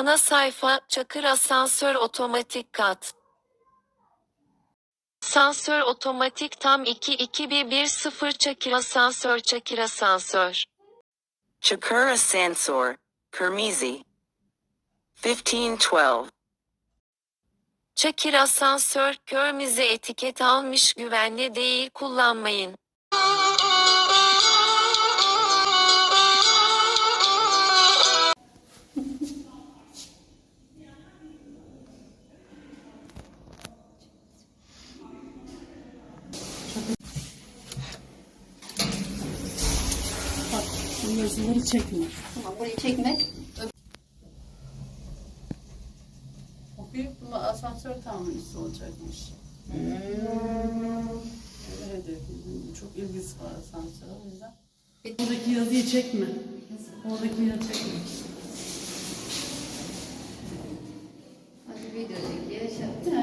Ana sayfa, Çakır asansör otomatik kat. Asansör otomatik tam 2 2 1 1 0 Çakır asansör Çakır asansör. Chakura Sansor, Kermizi. 1512. Çakır asansör, körmize etiket almış güvenli değil kullanmayın. Yazıları çekme. Tamam burayı çekme. O büyük bir asansör tamircisi olacakmış. Evet, çok ilgisi var asansöre o yüzden. Oradaki yazıyı çekme. Oradaki yazıyı çekme. Hadi video çek. Yaşa. Paylaş.